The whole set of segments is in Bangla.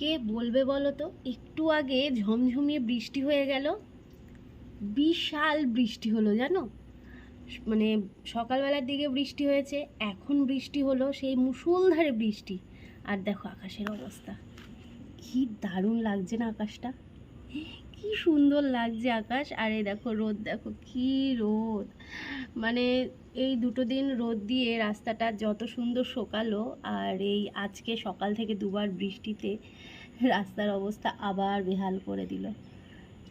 কে বলবে বলো তো? একটু আগে ঝমঝমিয়ে বৃষ্টি হয়ে গেল। বিশাল বৃষ্টি হলো, জানো? মানে সকালবেলার দিকে বৃষ্টি হয়েছে, এখন বৃষ্টি হলো, সেই মুষলধারে বৃষ্টি। আর দেখো আকাশের অবস্থা। কি দারুণ লাগছে না আকাশটা? কি সুন্দর লাগছে আকাশ। আর এই দেখো রোদ, দেখো কি রোদ। মানে এই দুটো দিন রোদ দিয়ে রাস্তাটা যত সুন্দর শোকালো, আর এই আজকে সকাল থেকে দুবার বৃষ্টিতে রাস্তার অবস্থা আবার বেহাল করে দিল।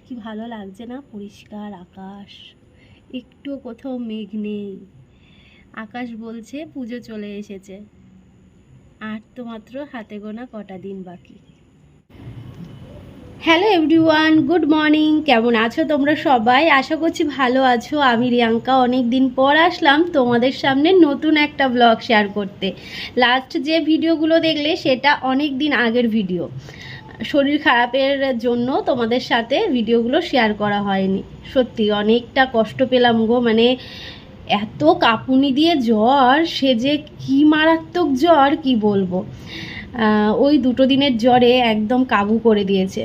কি ভালো লাগছে না পরিষ্কার আকাশ? একটু কোথাও মেঘ নেই। আকাশ বলছে পুজো চলে এসেছে। আর তো মাত্র হাতে গোনা কটা দিন বাকি। হ্যালো এভরিওয়ান গুড মর্নিং কেমন আছো তোমরা সবাই? আশা করছি ভালো আছো। আমি রিয়াঙ্কা। অনেক দিন পর আসলাম তোমাদের সামনে নতুন একটা ব্লগ শেয়ার করতে। লাস্ট যে ভিডিওগুলো দেখলে, সেটা অনেক দিন আগের ভিডিও শরীর খারাপের জন্য তোমাদের সাথে ভিডিওগুলো শেয়ার করা হয়নি। সত্যি, অনেকটা কষ্ট পেলাম গো। মানে এত কাঁপুনি দিয়ে জ্বর, সে যে কি মারাত্মক জ্বর, কি বলব? ওই দুটো দিনের জ্বরে একদম কাবু করে দিয়েছে।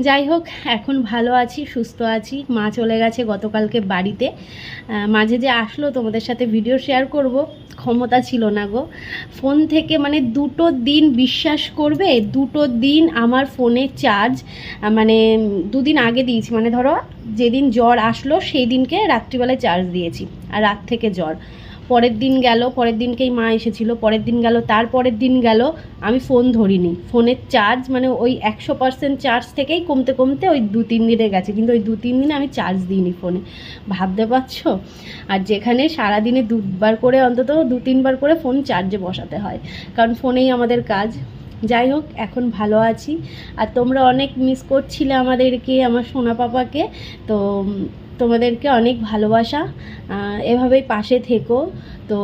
যাই হোক, এখন ভালো আছি, সুস্থ আছি। মা চলে গেছে গতকালকে বাড়িতে। মাঝে যে আসলো, তোমাদের সাথে ভিডিও শেয়ার করব। ক্ষমতা ছিল না গো। ফোন থেকে মানে দুটো দিন বিশ্বাস করবে, দুটো দিন আমার ফোনে চার্জ মানে দুদিন আগে দিয়েছি। মানে ধরো, যেদিন জ্বর আসলো, সেই দিনকে রাত্রিবেলায় চার্জ দিয়েছি। আর রাত থেকে জ্বর। পরের দিন গেল, পরের দিনকেই মা এসেছিল, পরের দিন গেল, তার পরের দিন গেল, আমি ফোন ধরিনি। ফোনের চার্জ মানে ওই একশো পার্সেন্ট চার্জ থেকেই কমতে কমতে ওই দু তিন দিনে গেছে, কিন্তু ওই দু তিন দিনে আমি চার্জ দিইনি ফোনে ভাবতে পারছ? আর যেখানে সারাদিনে দুবার করে অন্তত দু তিনবার করে ফোন চার্জে বসাতে হয়, কারণ ফোনেই আমাদের কাজ। যাই হোক, এখন ভালো আছি। আর তোমরা অনেক মিস করছিলে আমাদেরকে, আমার সোনা পাপাকে, তো তোমাদেরকে অনেক ভালোবাসা এভাবেই পাশে থেকো। তো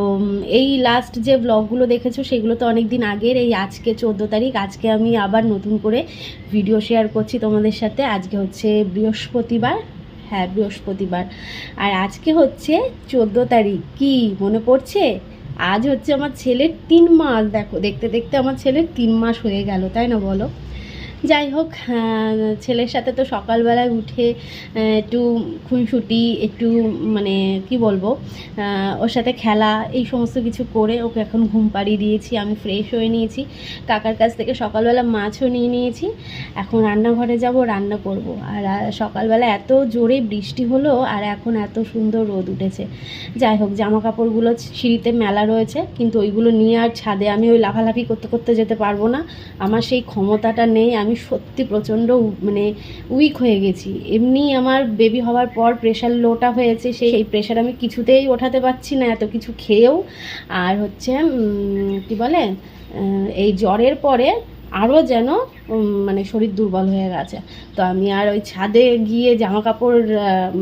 এই লাস্ট যে ব্লগগুলো দেখেছ, সেগুলো তো অনেক দিন আগের। এই আজকে চোদ্দ তারিখ, আজকে আমি আবার নতুন করে ভিডিও শেয়ার করছি তোমাদের সাথে। আজকে হচ্ছে বৃহস্পতিবার। হ্যাঁ বৃহস্পতিবার। আর আজকে হচ্ছে চোদ্দ তারিখ। কি মনে পড়ছে? আজ হচ্ছে আমার ছেলের তিন মাস। দেখো, দেখতে দেখতে আমার ছেলের তিন মাস হয়ে গেল, তাই না বলো? যাই হোক আহ, ছেলের সাথে তো সকালবেলায় উঠে একটু খুনসুটি একটু মানে কি বলব ওর সাথে খেলা এই সমস্ত কিছু করে ওকে এখন ঘুম পাড়িয়ে দিয়েছি আমি ফ্রেশ হয়ে নিয়েছি। কাকার কাছ থেকে সকালবেলা মাছও নিয়ে নিয়েছি। এখন রান্নাঘরে যাব রান্না করব। আর সকালবেলা এত জোরে বৃষ্টি হলো আর এখন এত সুন্দর রোদ উঠেছে। যাই হোক জামা কাপড়গুলো সিঁড়িতে মেলা রয়েছে কিন্তু ওইগুলো নিয়ে আর ছাদে আমি ওই লাফালাফি করতে করতে যেতে পারব না। আমার সেই ক্ষমতাটা নেই আমি সত্যি প্রচণ্ড মানে উইক হয়ে গেছি। এমনি আমার বেবি হওয়ার পর প্রেশার লোটা হয়েছে, সেই প্রেশার আমি কিছুতেই ওঠাতে পারছি না, এত কিছু খেয়েও। আর হচ্ছে কি বলে এই জ্বরের পরে আরও যেন মানে শরীর দুর্বল হয়ে গেছে। তো আমি আর ওই ছাদে গিয়ে জামা কাপড়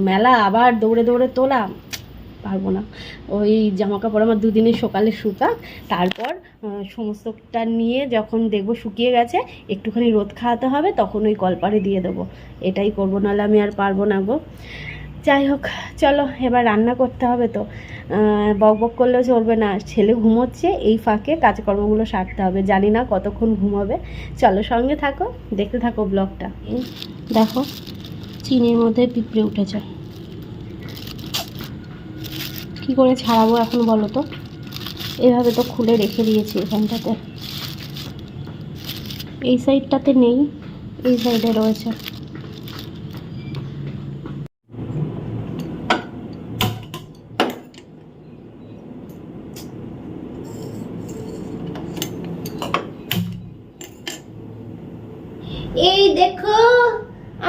মেলা আবার দৌড়ে দৌড়ে তোলা পারব না। ওই জামা কাপড় আমার দুদিনের সকালে শুকাক, তারপর সমস্তটা নিয়ে যখন দেখব শুকিয়ে গেছে, একটুখানি রোদ খাওয়াতে হবে, তখন ওই কলপারে দিয়ে দেবো। এটাই করব, নাহলে আমি আর পারব না গো। যাই হোক, চলো, এবার রান্না করতে হবে তো। বক বক করলেও চলবে না, ছেলে ঘুমোচ্ছে, এই ফাঁকে কাজকর্মগুলো সারতে হবে। জানি না কতক্ষণ ঘুমাবে। চলো, সঙ্গে থাকো, দেখতে থাকো ব্লগটা। দেখো, চিনির মধ্যে পিঁপড়ে উঠেছে। কি করে ছাড়াবো এখন বলো তো? এভাবে তো খুলে রেখে দিয়েছি এখানটাতে। এই সাইডটাতে নেই, এই সাইডে রয়েছে এই দেখো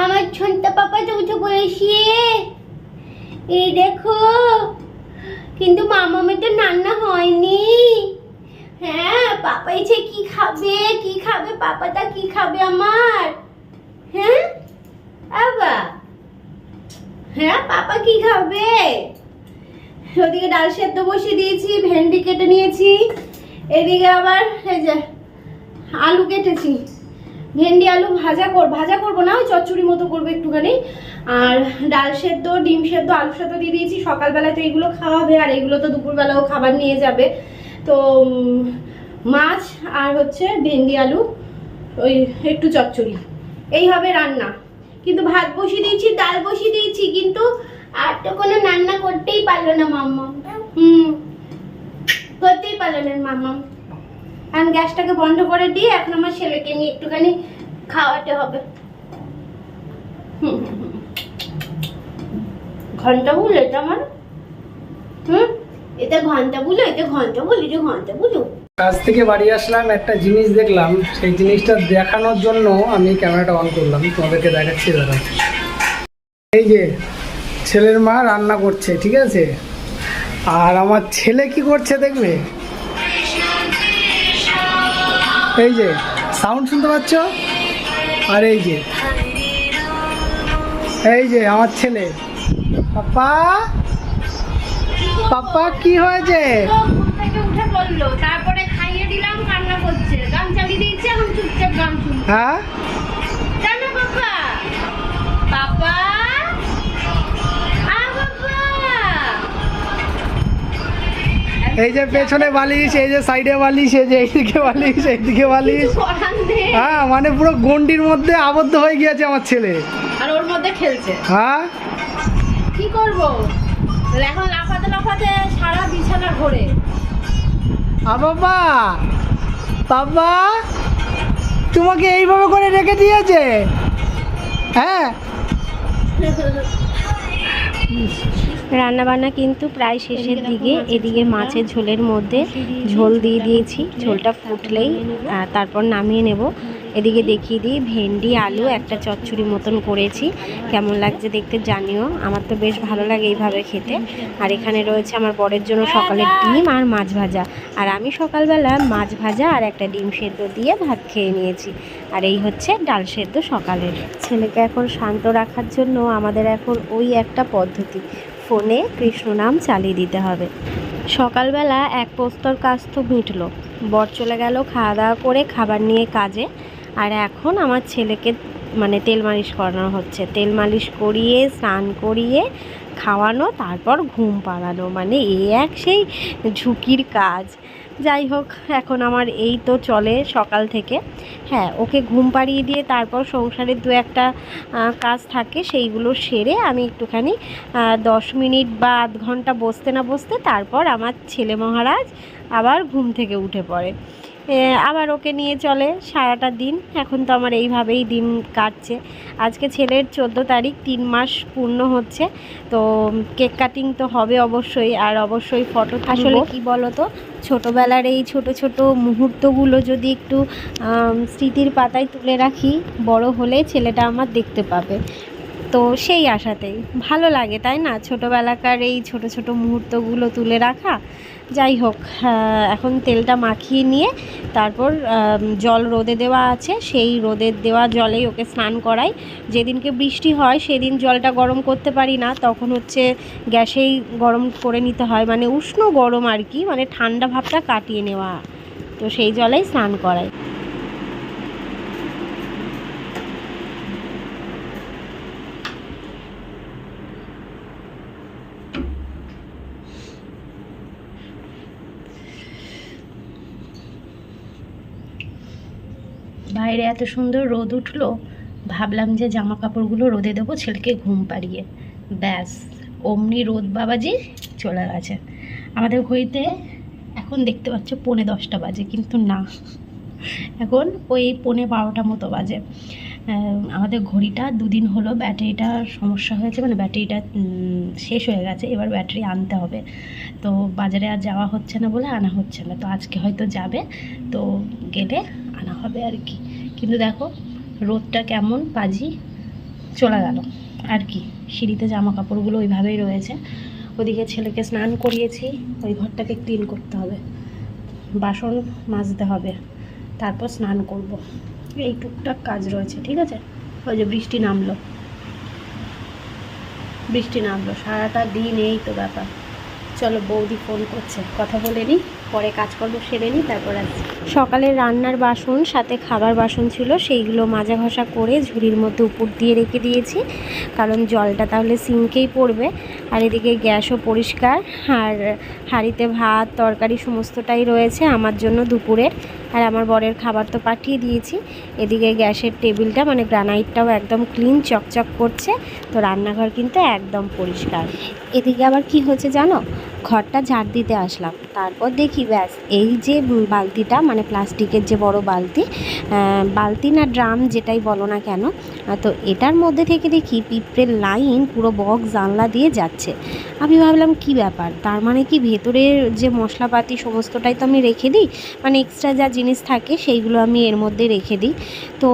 আমার ছোট্ট পাপা তো উঠে পড়েছে এই দেখো কিন্তু মামামে তো রান্না হয়নি। হ্যাঁ পাপা এসে কি খাবে কি খাবে, পাপাটা কি খাবে আমার? হ্যাঁ? আবা হ্যাঁ পাপা কি খাবে? ওদিকে ডাল সেদ্ধ বসিয়ে দিয়েছি, ভেন্ডি কেটে নিয়েছি। এদিকে আবার এই যে আলু কেটেছি। ভেন্ডি, আলু ভাজা কর, ভাজা করব না, ওই চচ্চড়ি মতো করব একটুখানি। আর ডাল সেদ্ধ, ডিম সেদ্ধ আলু সেদ্ধ দিয়ে দিয়েছি। সকালবেলায় তো এগুলো খাওয়াবে, আর এগুলো তো দুপুরবেলাও খাবার নিয়ে যাবে। তো মাছ আর হচ্ছে ভেন্ডি, আলু, ওই একটু চচ্চড়ি। এই হবে রান্না। কিন্তু ভাত বসিয়ে দিয়েছি, ডাল বসিয়ে দিয়েছি, কিন্তু আর তো কোনো রান্না করতেই পারল না মাম্মা। হুম, করতেই পারল না মাম্মা। এখন গ্যাসটাকে বন্ধ করে দিয়ে এখন আমার ছেলেকে নিয়ে একটুখানি খাওয়াতে হবে। হুম। ঘণ্টা ভুল এটা আমার। হুম? এটা ঘণ্টা ভুলো এটা ঘণ্টা ভুল এটা ঘণ্টা ভুলো কাজ থেকে বাড়ি আসলাম, একটা জিনিস দেখলাম, সেই জিনিসটা দেখানোর জন্য আমি ক্যামেরাটা অন করলাম, তোমাদেরকে দেখাচ্ছি দাদা এই যে, ছেলের মা রান্না করছে, ঠিক আছে? আর আমার ছেলে কি করছে দেখবে? এই যে সাউন্ড শুনতে পাচ্ছ? আর এই যে এই যে আমার ছেলে। পাপা? পাপা কি হয়েছে? তারপরে খাইয়ে দিলাম কান্না করছে। চালিয়ে দিয়েছে এখন চুপচাপ গান হ্যাঁ? জানো এই যে পেছনে বালিশ এই যে সাইডে বালিশ এই যে এইদিকে বালিশ এইদিকে বালিশ। হ্যাঁ মানে পুরো গন্ডির মধ্যে আবদ্ধ হয়ে গিয়েছে আমার ছেলে। আর ওর মধ্যে খেলছে। হ্যাঁ? কি করব? এখন লাফাতে লাফাতে সারা বিছানা ঘোরে। আ বাবা! বাবা! তোমাকে এইভাবে করে রেখে দিয়েছে? হ্যাঁ? রান্নাবান্না কিন্তু প্রায় শেষের দিকে, এদিকে মাছের ঝোলের মধ্যে ঝোল দিয়ে দিয়েছি। ঝোলটা ফুটলেই তারপর নামিয়ে নেব। এদিকে দেখিয়ে দিই, ভেন্ডি, আলু একটা চচ্চড়ি মতন করেছি। কেমন লাগছে দেখতে জানিও। আমার তো বেশ ভালো লাগে এইভাবে খেতে। আর এখানে রয়েছে আমার বরের জন্য সকালের ডিম আর মাছ ভাজা। আর আমি সকালবেলা মাছ ভাজা আর একটা ডিম সেদ্ধ দিয়ে ভাত খেয়ে নিয়েছি। আর এই হচ্ছে ডাল সেদ্ধ সকালের। ছেলেকে এখন শান্ত রাখার জন্য আমাদের এখন ওই একটা পদ্ধতি। ফোনে কৃষ্ণ নাম চালিয়ে দিতে হবে। সকালবেলা এক পোস্তর কাজ তো মিটলো। বর চলে গেল খাওয়া দাওয়া করে খাবার নিয়ে কাজে। আর এখন আমার ছেলেকে মানে তেল মালিশ করানো হচ্ছে। তেল মালিশ করিয়ে, স্নান করিয়ে, খাওয়ানো, তারপর ঘুম পাড়ানো। মানে এ এক সেই ঝুঁকির কাজ। যাই হোক, এখন আমার এই তো চলে সকাল থেকে। হ্যাঁ ওকে ঘুম পাড়িয়ে দিয়ে তারপর সংসারের দু একটা কাজ থাকে, সেইগুলো সেরে আমি একটুখানি দশ মিনিট বা আধ ঘণ্টা বসতে না বসতে তারপর আমার ছেলে মহারাজ আবার ঘুম থেকে উঠে পড়ে। আবার ওকে নিয়ে চলে সারাটা দিন। এখন তো আমার এইভাবেই দিন কাটছে। আজকে ছেলের চোদ্দ তারিখ, তিন মাস পূর্ণ হচ্ছে। তো কেক কাটিং তো হবে অবশ্যই, আর অবশ্যই ফটো আসলে কি বলো তো ছোটোবেলার এই ছোট ছোট মুহূর্তগুলো যদি একটু স্মৃতির পাতায় তুলে রাখি, বড় হলে ছেলেটা আমার দেখতে পাবে। তো সেই আশাতেই। ভালো লাগে, তাই না? ছোটোবেলাকার এই ছোট ছোট মুহূর্তগুলো তুলে রাখা। যাই হোক এখন তেলটা মাখিয়ে নিয়ে তারপর জল রোদে দেওয়া আছে। সেই রোদের দেওয়া জলেই ওকে স্নান করাই। যেদিনকে বৃষ্টি হয়, সেদিন জলটা গরম করতে পারি না। তখন হচ্ছে গ্যাসেই গরম করে নিতে হয়। মানে উষ্ণ গরম আর কি মানে ঠান্ডা ভাবটা কাটিয়ে নেওয়া। তো সেই জলেই স্নান করাই। বাইরে এত সুন্দর রোদ উঠল, ভাবলাম যে জামা কাপড়গুলো রোদে দেবো ছেলেকে ঘুম পাড়িয়ে। ব্যাস, অমনি রোদ বাবাজি চলে গেছে। আমাদের ঘড়িতে এখন দেখতে পাচ্ছ পৌনে দশটা বাজে, কিন্তু না। এখন ওই পৌনে বারোটা মতো বাজে। আমাদের ঘড়িটা দুদিন হলো ব্যাটারিটা সমস্যা হয়েছে মানে ব্যাটারিটা শেষ হয়ে গেছে, এবার ব্যাটারি আনতে হবে। তো বাজারে আর যাওয়া হচ্ছে না বলে আনা হচ্ছে না। তো আজকে হয়তো যাবে, তো গেলে আনা হবে আর কি। কিন্তু দেখো, রোদটা কেমন পাজি চলে গেল। আর কি, সিঁড়িতে জামা কাপড়গুলো ওইভাবেই রয়েছে। ওদিকে ছেলেকে স্নান করিয়েছি, ওই ঘরটাকে ক্লিন করতে হবে। বাসন মাজতে হবে, তারপর স্নান করব। এই টুকটাক কাজ রয়েছে, ঠিক আছে? ওই যে বৃষ্টি নামলো। বৃষ্টি নামলো, সারাটা দিন এই তো ব্যাপার। চলো বৌদি ফোন করছে, কথা বলে নিই পরে কাজকর্ম সেরে নিই, তারপর আসছি সকালে রান্নার বাসন, সাথে খাবার বাসন ছিল, সেইগুলো মাজা ঘষা করে ঝুড়ির মধ্যে উপর দিয়ে রেখে দিয়েছি। কারণ জলটা তাহলে সিঙ্কেই পড়বে, আর এদিকে গ্যাসও পরিষ্কার, আর হাঁড়িতে ভাত, তরকারি সমস্তটাই রয়েছে আমার জন্য দুপুরের। আর আমার বরের খাবার তো পাঠিয়ে দিয়েছি। এদিকে গ্যাসের টেবিলটা মানে গ্রানাইটটাও একদম ক্লিন, চকচক করছে। তো রান্নাঘর কিন্তু একদম পরিষ্কার। এদিকে আবার কি হচ্ছে জানো? ঘরটা ঝাড় দিতে আসলাম। তারপর দেখি ব্যাস, এই যে বালতিটা মানে প্লাস্টিকের যে বড় বালতি বালতি না ড্রাম যেটাই বলো না কেন তো এটার মধ্যে থেকে দেখি পিঁপড়ের লাইন পুরো বক্স জানলা দিয়ে যাচ্ছে। আমি ভাবলাম, কি ব্যাপার? তার মানে কি ভেতরের যে মশলাপাতি সমস্তটাই তো আমি রেখে দিই? মানে এক্সট্রা যা জিনিস থাকে সেইগুলো আমি এর মধ্যে রেখে দিই। তো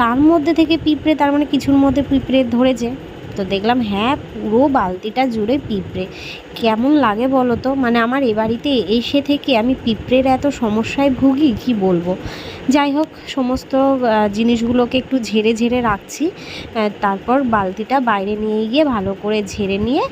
তার মধ্যে থেকে পিঁপড়ে, তার মানে কিছুর মধ্যে পিঁপড়ে ধরেছে। তো দেখলাম হ্যাঁ পুরো বালতিটা জুড়ে পিঁপড়ে। কেমন লাগে বলো তো? মানে আমার এ বাড়িতে এসে থেকে আমি পিঁপড়ের এত সমস্যায় ভুগি, কি বলব? যাই হোক, সমস্ত জিনিসগুলোকে একটু ঝেড়ে ঝেড়ে রাখছি। তারপর বালতিটা বাইরে নিয়ে গিয়ে ভালো করে ঝেড়ে নিয়ে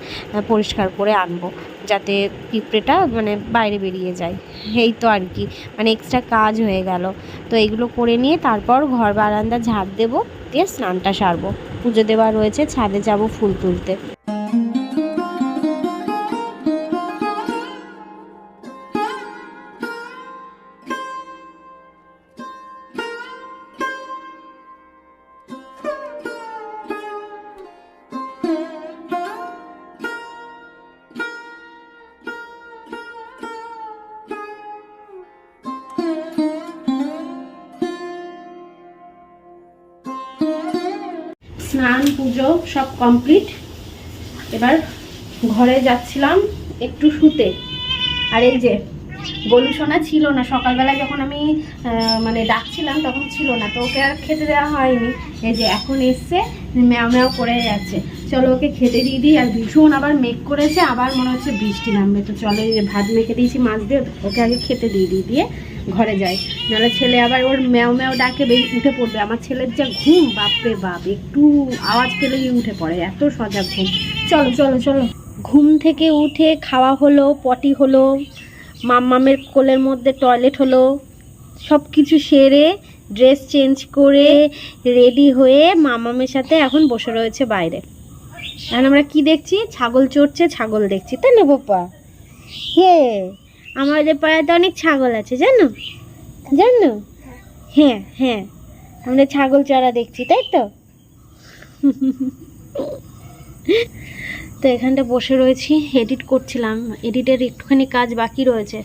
পরিষ্কার করে আনব, যাতে পিঁপড়েটা মানে বাইরে বেরিয়ে যায়। এই তো আর কি মানে এক্সট্রা কাজ হয়ে গেল। তো এগুলো করে নিয়ে তারপর ঘর বারান্দা ঝাড় দেবো। দিয়ে স্নানটা সারবো। পুজো দেওয়া রয়েছে ছাদে যাব ফুল তুলতে। পুজো সব কমপ্লিট এবার ঘরে যাচ্ছিলাম একটু শুতে। আর এই যে গলু সোনা ছিল না সকালবেলায় যখন আমি মানে ডাকছিলাম তখন ছিল না, তো ওকে আর খেতে দেওয়া হয়নি। এই যে এখন এসছে ম্যাও ম্যাও করে যাচ্ছে। চলো ওকে খেতে দিয়ে দিই। আর ভীষণ আবার মেঘ করেছে, আবার মনে হচ্ছে বৃষ্টি নামবে। তো চলো এই যে ভাত মেখে দিয়েছি, মাছ দিয়ে ওকে আগে খেতে দিয়ে দিই, দিয়ে ঘরে যাই। নাহলে ছেলে আবার ওর ম্যাও ম্যাও ডাকে বে- উঠে পড়বে। আমার ছেলের যা ঘুম, বাপরে বাপ, একটু আওয়াজ পেলেই উঠে পড়ে, এত সজাগ ঘুম। চলো চলো চলো। ঘুম থেকে উঠে খাওয়া হলো, পটি হলো, মাম্মামের কোলের মধ্যে টয়লেট হলো সব কিছু সেরে ড্রেস চেঞ্জ করে রেডি হয়ে মামামের সাথে এখন বসে রয়েছে বাইরে। এখন আমরা কি দেখছি? ছাগল চড়ছে, ছাগল দেখছি। তাই না বাপ্পা হে, আমাদের পাড়াতে অনেক ছাগল আছে, জানো? জানো? হ্যাঁ হ্যাঁ আমরা ছাগল চড়া দেখছি, তাই তো? তো এখানটা বসে রয়েছি এডিট করছিলাম এডিটের একটুখানি কাজ বাকি রয়েছে।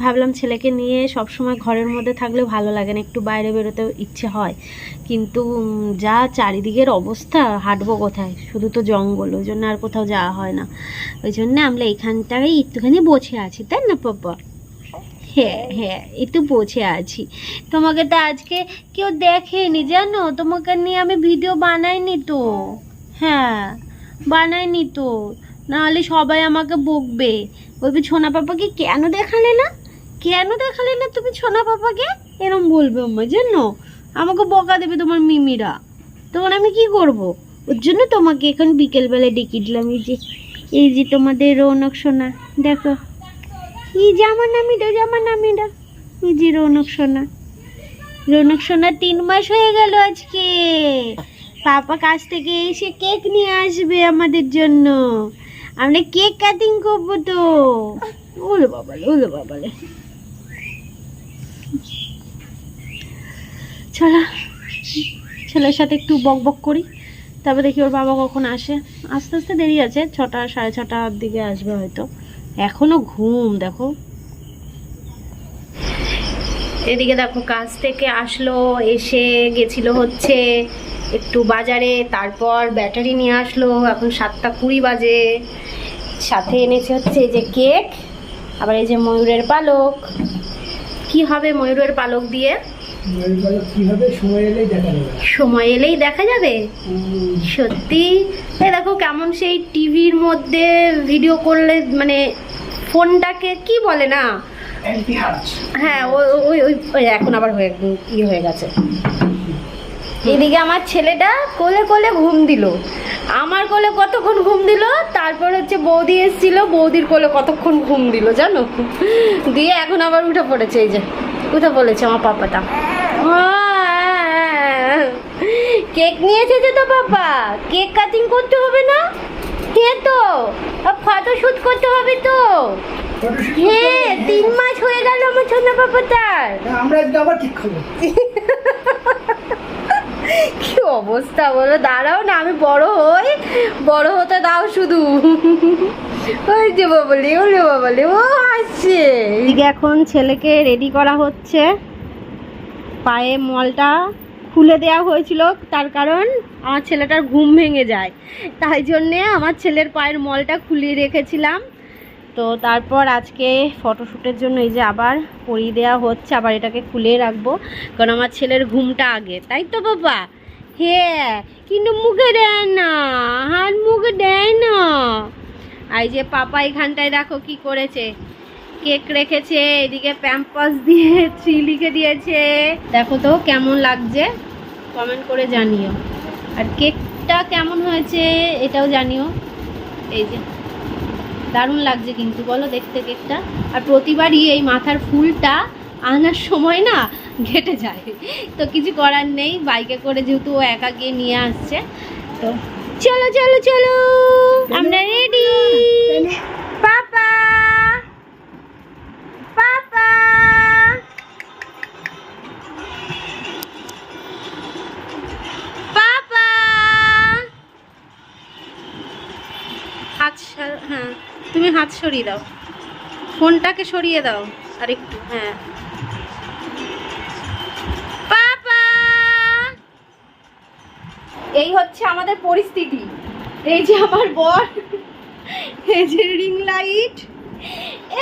ভাবলাম ছেলেকে নিয়ে সব সময় ঘরের মধ্যে থাকলে ভালো লাগে না, একটু বাইরে বেরোতে ইচ্ছে হয়। কিন্তু যা চারিদিকের অবস্থা, হাঁটবো কোথায়? শুধু তো জঙ্গল, ওই জন্য আর কোথাও যাওয়া হয় না। ওই জন্য আমরা এখানটাই একটুখানি বসে আছি, তাই না পাপা হ্যাঁ হ্যাঁ একটু বসে আছি। তোমাকে তো আজকে কেউ দেখেনি, জানো? তোমাকে নিয়ে আমি ভিডিও বানাইনি তো। হ্যাঁ বানাইনি তো। নাহলে সবাই আমাকে বকবে। বলবে ছোনা পাপাকে কেন দেখালে না? কেন দেখালে না তুমি ছোনা পাপাকে? এরম বলবে আমার জানো? আমাকে বকা দেবে তোমার মিমিরা। তখন আমি কি করব? ওর জন্য তোমাকে এখন বিকেলবেলা ডেকে দিলাম। এই যে এই যে তোমাদের রৌনক সোনা, দেখো। আমার নামিটা যে আমার নামিটা এই যে রৌনক সোনা। রৌনক সোনা তিন মাস হয়ে গেল আজকে। পাপা কাছ থেকে এসে কেক নিয়ে আসবে আমাদের জন্য। আমরা কেক কাটিং করব তো। ওলে বাবালে ওলে বাবালে। চলো ছেলের সাথে একটু বক বক করি, তারপর দেখি ওর বাবা কখন আসে। আস্তে আস্তে দেরি আছে, ছটা, সাড়ে ছটার দিকে আসবে হয়তো। এখনও ঘুম, দেখো। এদিকে দেখো, কাজ থেকে আসলো, এসে গেছিল হচ্ছে একটু বাজারে, তারপর ব্যাটারি নিয়ে আসলো, এখন সাতটা কুড়ি বাজে। সাথে এনেছে হচ্ছে যে কেক, আবার এই যে ময়ূরের পালক। কি হবে ময়ূরের পালক দিয়ে? সময় এলেই দেখা যাবে? সত্যি? দেখো কেমন সেই টিভির মধ্যে ভিডিও করলে মানে ফোনটাকে কি বলে না? হ্যাঁ ওই ওই এখন আবার হয়ে ইয়ে হয়ে গেছে। এদিকে আমার ছেলেটা কোলে কোলে ঘুম দিল। আমার কোলে কতক্ষণ ঘুম দিল? তারপর হচ্ছে বৌদি এসেছিল বৌদির কোলে কতক্ষণ ঘুম দিল জানো? দিয়ে এখন আবার উঠে পড়েছে এই যে। উঠে বলেছে আমার পাপাটা? কেক নিয়েছে এসেছে তো পাপা। কেক কাটিং করতে হবে না? কে তো? ফটো শুট করতে হবে তো? হ্যাঁ তিন মাস হয়ে গেল আমার ছোট পাপাটার। আমরা একটু আবার ঠিক খাব। কি অবস্থা বলো? দাঁড়াও না, আমি বড় হই। বড় হতে দাও শুধু। ওই যে বাবলি ওলে বাবলি, ও আসছে। এদিকে এখন ছেলেকে রেডি করা হচ্ছে। পায়ে মলটা খুলে দেওয়া হয়েছিল, তার কারণ আমার ছেলেটার ঘুম ভেঙে যায়। তাই জন্যে আমার ছেলের পায়ের মলটা খুলিয়ে রেখেছিলাম। তো তারপর আজকে ফটোশ্যুটের জন্য এই যে আবার পরিয়ে দেওয়া হচ্ছে, আবার এটাকে খুলে রাখব। কারণ আমার ছেলের ঘুমটা আগে, তাই তো বাবা? হ্যাঁ কিন্তু মুখে দেয় না, হাত মুখে দেয় না। আর যে পাপা এখানটায় দেখো কি করেছে। কেক রেখেছে, এদিকে প্যাম্পাস দিয়ে থ্রি লিখে দিয়েছে। দেখো তো কেমন লাগছে কমেন্ট করে জানিও। আর কেকটা কেমন হয়েছে, এটাও জানিও। এই যে। দারুণ লাগছে কিন্তু, বলো দেখতে কেকটা। আর প্রতিবারই এই মাথার ফুলটা আনার সময় না ঘেটে যায়। তো কিছু করার নেই, বাইকে করে যেহেতু ও একা গিয়ে নিয়ে আসছে, তো চলো চলো চলো, আমরা রেডি পাপা হাত সর- হ্যাঁ। তুমি হাত সরিয়ে দাও। ফোনটাকে সরিয়ে দাও। আর একটু হ্যাঁ। পাপা! এই হচ্ছে আমাদের পরিস্থিতি। এই যে আমার বর, এই যে রিং লাইট,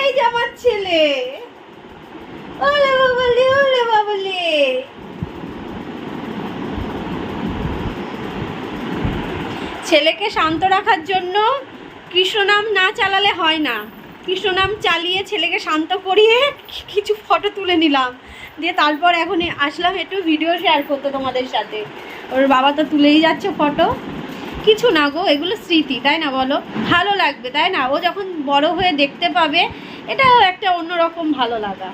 এই যে আমার ছেলে। ওলে বাবালে ওলে বাবালে। ছেলেকে শান্ত রাখার জন্য কৃষ্ণনাম না চালালে হয় না। কৃষ্ণনাম চালিয়ে ছেলেকে শান্ত করিয়ে কিছু ফটো তুলে নিলাম। দিয়ে তারপর এখন আসলাম একটু ভিডিও শেয়ার করতে তোমাদের সাথে। ওর বাবা তো তুলেই যাচ্ছে ফটো কিছু না গো, এগুলো স্মৃতি, তাই না বলো? ভালো লাগবে, তাই না? ও যখন বড় হয়ে দেখতে পাবে, এটাও একটা অন্যরকম ভালো লাগা।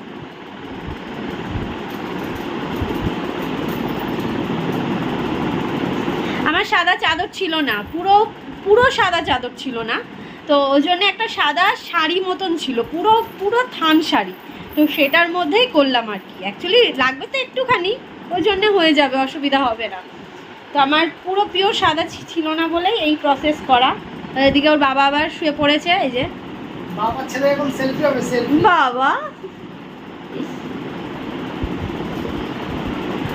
আমার সাদা চাদর ছিল না, পুরো পুরো সাদা চাদর ছিল না। তো ওই জন্য একটা সাদা শাড়ি মতন ছিল পুরো পুরো থান শাড়ি। তো সেটার মধ্যেই করলাম আর কি। অ্যাকচুয়ালি লাগবে তো একটুখানি ওই জন্যে হয়ে যাবে অসুবিধা হবে না। তো আমার পুরো পিওর সাদা ছিল না বলেই এই প্রসেস করা। এদিকে ওর বাবা আবার শুয়ে পড়েছে এই যে। বাবা!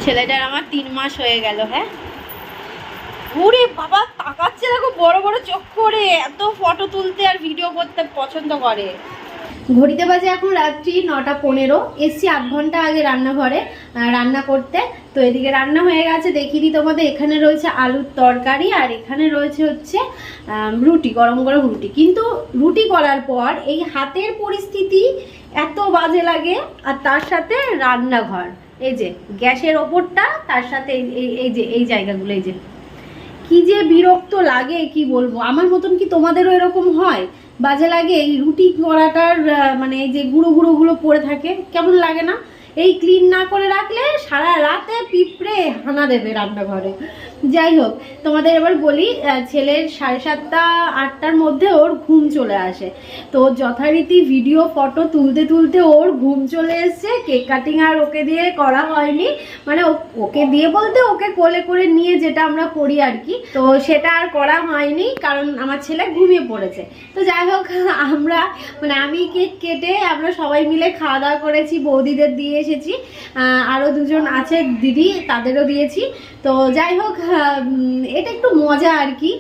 ছেলেটার আমার তিন মাস হয়ে গেল হ্যাঁ? ওরে বাবা তাকাচ্ছে দেখো বড় বড় চোখ করে এত ফটো তুলতে আর ভিডিও করতে পছন্দ করে। ঘড়িতে বাজে এখন রাত্রি নটা পনেরো, এসছি আধ ঘণ্টা আগে রান্নাঘরে রান্না করতে। তো এদিকে রান্না হয়ে গেছে, দেখিয়ে দিই তোমাদের, এখানে রয়েছে আলুর তরকারি আর এখানে রয়েছে হচ্ছে রুটি, গরম গরম রুটি। কিন্তু রুটি করার পর এই হাতের পরিস্থিতি এত বাজে লাগে, আর তার সাথে রান্নাঘর। এই যে, গ্যাসের ওপরটা, তার সাথে এই যে, এই জায়গাগুলো, এই যে। কি যে বিরক্ত লাগে, কি বলব? আমার মতন কি তোমাদেরও এরকম হয়? বাজে লাগে এই রুটি করাটার মানে এই যে গুঁড়ো গুঁড়ো গুঁড়োগুলো পড়ে থাকে? কেমন লাগে না? এই ক্লিন না করে রাখলে সারা রাতে পিঁপড়ে হানা দেবে রান্নাঘরে। যাই হোক, তোমাদের এবার বলি ছেলের সাড়ে সাতটা, আটটার মধ্যে ওর ঘুম চলে আসে। তো যথারীতি ভিডিও ফটো তুলতে তুলতে ওর ঘুম চলে এসছে। কেক কাটিং আর ওকে দিয়ে করা হয়নি। মানে ওকে দিয়ে বলতে ওকে কোলে করে নিয়ে যেটা আমরা করি আর কি। তো সেটা আর করা হয়নি, কারণ আমার ছেলে ঘুমিয়ে পড়েছে। তো যাই হোক, আমরা মানে আমি কেক কেটে আমরা সবাই মিলে খাওয়া দাওয়া করেছি, বৌদিদের দিয়ে এসেছি। আরও দুজন আছে দিদি, তাদেরও দিয়েছি। তো যাই হোক এটা একটু মজা আর কি।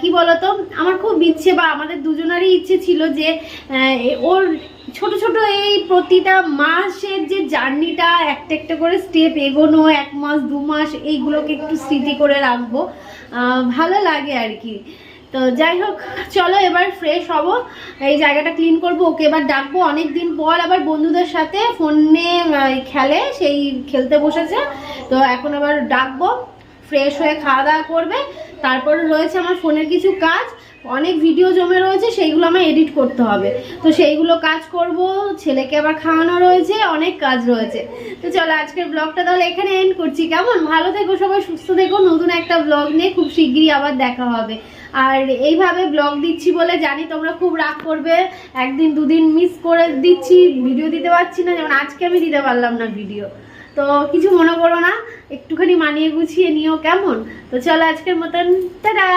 কি বলতো, আমার খুব ইচ্ছে বা আমাদের দুজনারই ইচ্ছে ছিল যে ওর ছোট ছোট এই প্রতিটা মাসের যে জার্নিটা, একটা একটা করে স্টেপ এগোনো, এক মাস, দু মাস, এইগুলোকে একটু স্মৃতি করে রাখব। ভালো লাগে আর কি। তো যাই হোক, চলো এবার ফ্রেশ হব। এই জায়গাটা ক্লিন করব, ওকে এবার ডাকবো। অনেক দিন পর আবার বন্ধুদের সাথে ফোনে খেলে, সেই খেলতে বসেছে। তো এখন আবার ডাকবো ফ্রেশ হয়ে খাওয়া দাওয়া করবে। তারপরে রয়েছে আমার ফোনের কিছু কাজ। অনেক ভিডিও জমে রয়েছে, সেইগুলো আমার এডিট করতে হবে। তো সেইগুলো কাজ করব, ছেলেকে আবার খাওয়ানো রয়েছে, অনেক কাজ রয়েছে। তো চলো আজকের ব্লগটা তাহলে এখানে এন্ড করছি। কেমন? ভালো থেকো সবাই, সুস্থ থেকো। নতুন একটা ব্লগ নিয়ে খুব শিগগিরই আবার দেখা হবে। আর এইভাবে ব্লগ দিচ্ছি বলে জানি তোমরা খুব রাগ করবে। একদিন দুদিন মিস করে দিচ্ছি ভিডিও দিতে পারছি না। যেমন আজকে আমি দিতে পারলাম না ভিডিও তো কিছু মনে করো না, একটুখানি মানিয়ে গুছিয়ে নিও কেমন? তো চলো আজকের মতন, টাটা!